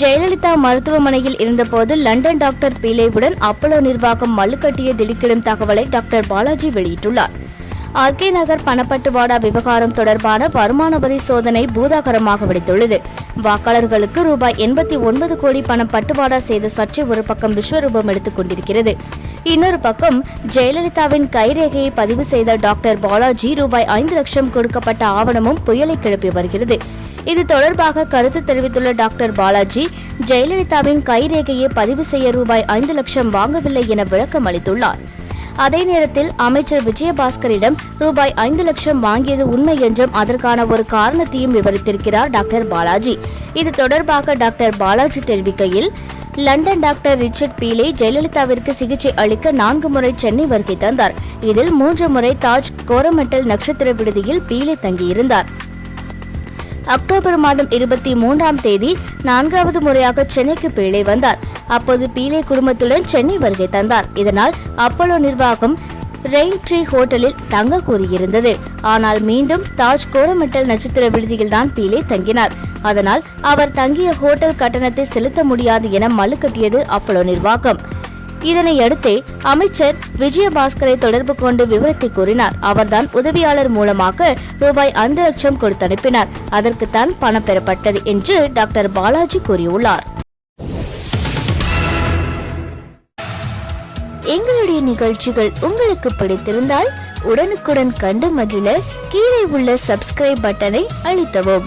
ஜெயலலிதா மருத்துவமனையில் இருந்தபோது London doctor பீலேவுடன் Apollo நிர்வாகம் மல்லுக்கட்டிய திடுக்கிடும் தகவலை டாக்டர் பாலாஜி வெளியிட்டுள்ளார். ஆர்கே நகர் பணப்பட்டுவாடா விவகாரம் தொடர்பான வருமான வரி சோதனை பூதாகரமாக வெடித்துள்ளது. வாக்காளர்களுக்கு ரூபாய் எண்பத்தி ஒன்பது கோடி பணம் பட்டுவாடா செய்த சர்ச்சை ஒரு பக்கம் விஸ்வரூபம் எடுத்துக் கொண்டிருக்கிறது. இன்னொரு பக்கம் ஜெயலலிதாவின் கைரேகையை பதிவு செய்த டாக்டர் பாலாஜி ரூபாய் ஐந்து லட்சம் கொடுக்கப்பட்ட ஆவணமும் புயலை கிளப்பி வருகிறது. இது தொடர்பாக கருத்து தெரிவித்துள்ள டாக்டர் பாலாஜி ஜெயலலிதாவின் கைரேகையை பதிவு செய்ய ரூபாய் ஐந்து லட்சம் வாங்கவில்லை என விளக்கம் அளித்துள்ளார். அதே நேரத்தில் அமைச்சர் விஜயபாஸ்கரிடம் ரூபாய் ஐந்து லட்சம் வாங்கியது உண்மை என்றும் அதற்கான ஒரு காரணத்தையும் விவரித்திருக்கிறார் டாக்டர் பாலாஜி. இது தொடர்பாக டாக்டர் பாலாஜி தெரிவிக்கையில் லண்டன் டாக்டர் ரிச்சர்ட் பீலே ஜெயலலிதாவிற்கு சிகிச்சை அளிக்க நான்கு முறை சென்னை வருகை தந்தார். இதில் மூன்று முறை தாஜ் கோரமண்டல் நட்சத்திர விடுதியில் பீலே தங்கியிருந்தார். அக்டோபர் மாதம் இருபத்தி மூன்றாம் தேதி நான்காவது முறையாக சென்னைக்கு பீலே வந்தார். அப்போது பீலே குடும்பத்துடன் சென்னை வருகை தந்தார். இதனால் அப்போலோ நிர்வாகம் ரெயின் ட்ரீ ஹோட்டலில் தங்க கூறியிருந்தது ஆனால் மீண்டும் தாஜ் கோரமெட்டல் நட்சத்திர விடுதியில் தான் பீலே தங்கினார். அதனால் அவர் தங்கிய ஹோட்டல் கட்டணத்தை செலுத்த முடியாது என மல்லுக்கட்டியது அப்போலோ நிர்வாகம். இதனை அடுத்தே அமைச்சர் விஜயபாஸ்கரை தொடர்பு கொண்டு விவரத்தை கூறினார். அவர்தான் உதவியாளர் மூலமாக ரூபாய் ஐந்து லட்சம் கொடுத்து அனுப்பினார். அதற்குத்தான் பணம் பெறப்பட்டது என்று டாக்டர் பாலாஜி கூறியுள்ளார். எங்களுடைய நிகழ்ச்சிகள் உங்களுக்கு பிடித்திருந்தால் உடனுக்குடன் கண்டு மகிழ கீழே உள்ள சப்ஸ்கிரைப் பட்டனை அழுத்தவும்.